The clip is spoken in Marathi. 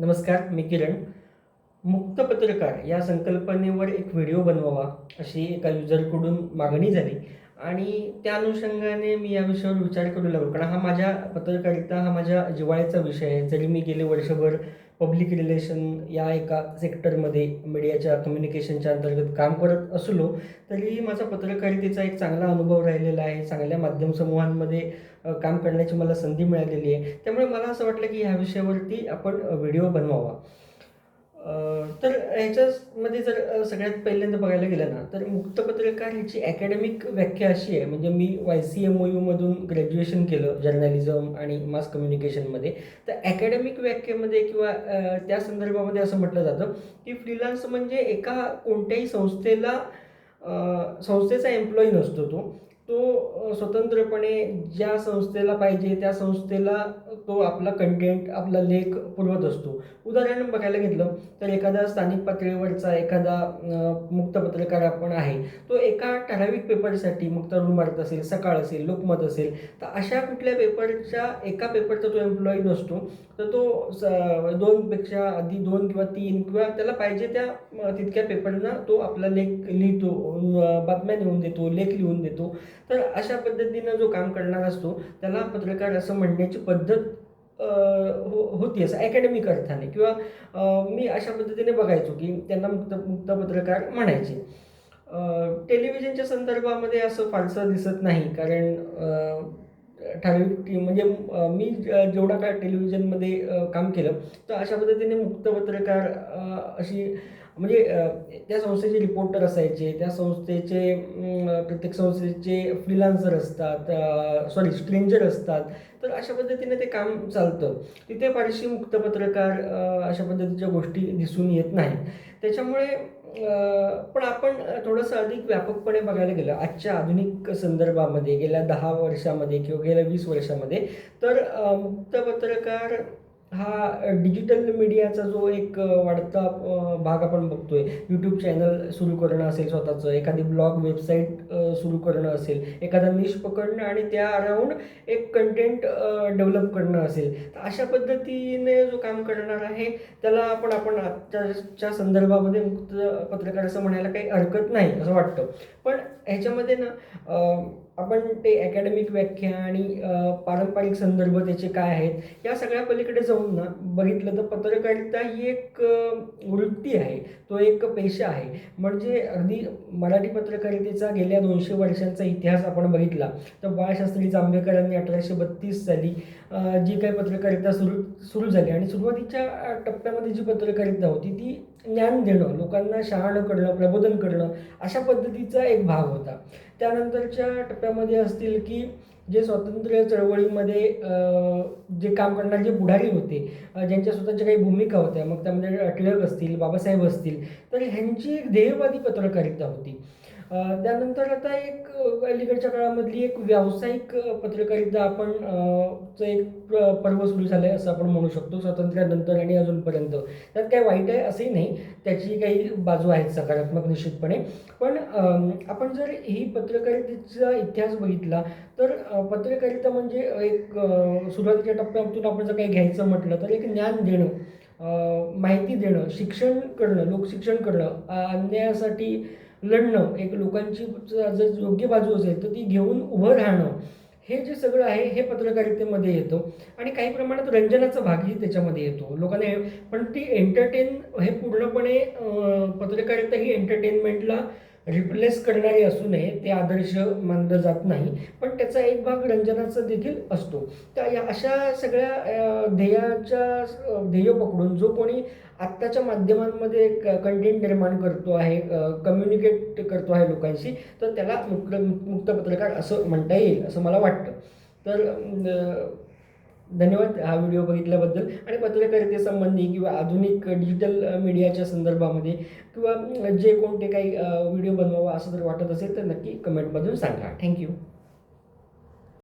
नमस्कार मी किरण. मुक्त पत्रकार या संकल्पनेवर एक व्हिडिओ बनवावा अशी एका युजरकडून मागणी झाली. आणि त्या अनुषंगाने मी या विषयावर विचार करू लागलो. कारण हा माझ्या पत्रकारिता हा माझ्या जिव्हाळ्याचा विषय आहे. जरी मी गेले वर्षभर पब्लिक रिलेशन या एका सेक्टरमध्ये मीडियाच्या कम्युनिकेशनच्या अंतर्गत काम करत असलो तरीही माझा पत्रकारितेचा एक चांगला अनुभव राहिलेला आहे. चांगल्या माध्यम समूहांमध्ये काम करण्याची मला संधी मिळालेली आहे. त्यामुळे मला असं वाटलं की ह्या विषयावरती आपण व्हिडिओ बनवावा. तर ह्याच्यामध्ये जर सगळ्यात पहिल्यांदा बघायला गेलं ना तर मुक्त पत्रकार ह्याची अकॅडमिक व्याख्या अशी आहे. म्हणजे मी वाय सी एम ओ यूमधून ग्रॅज्युएशन केलं जर्नलिझम आणि मास कम्युनिकेशनमध्ये तर अकॅडमिक व्याख्येमध्ये किंवा त्या संदर्भामध्ये असं म्हटलं जातं की फ्रीलान्स म्हणजे एका कोणत्याही संस्थेला संस्थेचा एम्प्लॉई नसतो तो. तो स्वतंत्रपणे ज्या संस्थेला पाहिजे त्या संस्थेला तो आपला कंटेंट आपला लेख पुरवत असतो. उदाहरण बघायला घेतलं तर एखादा स्थानिक पातळीवरचा एखादा मुक्त पत्रकार आपण आहे तो एका ठराविक पेपरसाठी मग तरुण भारत असेल सकाळ असेल लोकमत असेल तर अशा कुठल्या पेपरच्या एका पेपरचा तो एम्प्लॉई नसतो तर तो स- दोनपेक्षा आधी दोन किंवा तीन किंवा त्याला पाहिजे त्या तितक्या पेपरना तो आपला लेख लिहितो बातम्या लिहून देतो लेख लिहून देतो. तर अशा पद्धतीनं जो काम करणार असतो त्याला पत्रकार असं म्हणण्याची पद्धत हो होती असं अकॅडमिक अर्थाने. किंवा मी अशा पद्धतीने बघायचो की त्यांना मुक्त मुक्त पत्रकार म्हणायचे. टेलिव्हिजनच्या संदर्भामध्ये असं फारसं दिसत नाही. कारण ठराविक म्हणजे मी ज- जेवढा काळ टेलिव्हिजनमध्ये काम केलं तर अशा पद्धतीने मुक्त पत्रकार अशी म्हणजे त्या संस्थेचे रिपोर्टर असायचे त्या संस्थेचे प्रत्येक संस्थेचे फ्रीलान्सर असतात सॉरी स्ट्रेंजर असतात. तर अशा पद्धतीने ते काम चालतं. तिथे फारशी मुक्त पत्रकार अशा पद्धतीच्या गोष्टी दिसून येत नाहीत. त्याच्यामुळे पण आपण थोडंसं अधिक व्यापकपणे बघायला गेलं आजच्या आधुनिक संदर्भामध्ये गेल्या दहा वर्षामध्ये किंवा गेल्या वीस वर्षामध्ये तर मुक्त पत्रकार हा डिजिटल मीडियाचा जो एक वाढता भाग आपण बघतोय यूट्यूब चॅनल सुरू करणं असेल स्वतःचं एखादी ब्लॉग वेबसाईट सुरू करणं असेल एखादा निश पकडणं आणि त्या अराऊंड एक कंटेंट डेव्हलप करणं असेल तर अशा पद्धतीने जो काम करणार आहे त्याला आपण आपण आजच्या संदर्भामध्ये मुक्त पत्रकार असं म्हणायला काही हरकत नाही असं वाटतं. पण ह्याच्यामध्ये ना आपण ते अकॅडमिक व्याख्या आणि पारंपरिक संदर्भ त्याचे काय आहेत या सगळ्या पलीकडे जाऊन ना बघितलं तर पत्रकारिता ही एक वृत्ती आहे. तो एक पेशा आहे. म्हणजे अगदी मराठी पत्रकारितेचा गेल्या दोनशे वर्षांचा इतिहास आपण बघितला तर बाळशास्त्री जांभेकरांनी अठराशे बत्तीस साली जी काही पत्रकारिता सुरू सुरू झाली. आणि सुरुवातीच्या टप्प्यामध्ये जी पत्रकारिता होती ती ज्ञान देणं लोकांना शहाणं करणं प्रबोधन करणं अशा पद्धतीचा एक भाग होता. त्यानंतरच्या टप्प्यामध्ये असतील की जे स्वातंत्र्य चळवळीमध्ये जे काम करणारे जे पुढारी होते ज्यांच्या स्वतःच्या काही भूमिका होत्या मग त्यामध्ये टिळक असतील बाबासाहेब असतील तर ह्यांची एक ध्येयवादी पत्रकारिता होती. त्यानंतर आता एक अलीकडच्या काळामधली एक व्यावसायिक पत्रकारिता आपण चं एक पर्व सुरू झालं आहे असं आपण म्हणू शकतो स्वातंत्र्यानंतर आणि अजूनपर्यंत. त्यात काय वाईट आहे असंही नाही. त्याची काही बाजू आहेत सकारात्मक निश्चितपणे. पण आपण जर ही पत्रकारितेचा इतिहास बघितला तर पत्रकारिता म्हणजे एक सुरुवातीच्या टप्प्यातून आपण जर काही घ्यायचं म्हटलं तर एक ज्ञान देणं माहिती देणं शिक्षण करणं लोकशिक्षण करणं अन्यायासाठी लढणं एक लोकांची जर योग्य बाजू असेल तर ती घेऊन उभं राहणं हे जे सगळं आहे हे पत्रकारितेमध्ये येतं. आणि काही प्रमाणात रंजनाचा भागही त्याच्यामध्ये येतो. लोकांना पण ती एंटरटेन हे पूर्णपणे पत्रकारिता ही एंटरटेनमेंटला रिप्लेस करणारी असू नये ते आदर्श मानलं जात नाही पण त्याचा एक भाग रंजनाचा देखील असतो. तर या अशा सगळ्या ध्येयाच्या ध्येय पकडून जो कोणी आत्ताच्या माध्यमांमध्ये कंटेंट निर्माण करतो आहे कम्युनिकेट करतो आहे लोकांशी तर त्याला मुक्त मुक्त पत्रकार असं म्हणता येईल असं मला वाटतं. तर धन्यवाद हा व्हिडिओ बघितल्याबद्दल. आणि पत्रकारितेसंबंधी किंवा आधुनिक डिजिटल मीडियाच्या संदर्भामध्ये किंवा जे कोणते काही व्हिडिओ बनवावा असं जर वाटत असेल तर नक्की कमेंटमधून सांगा. थँक्यू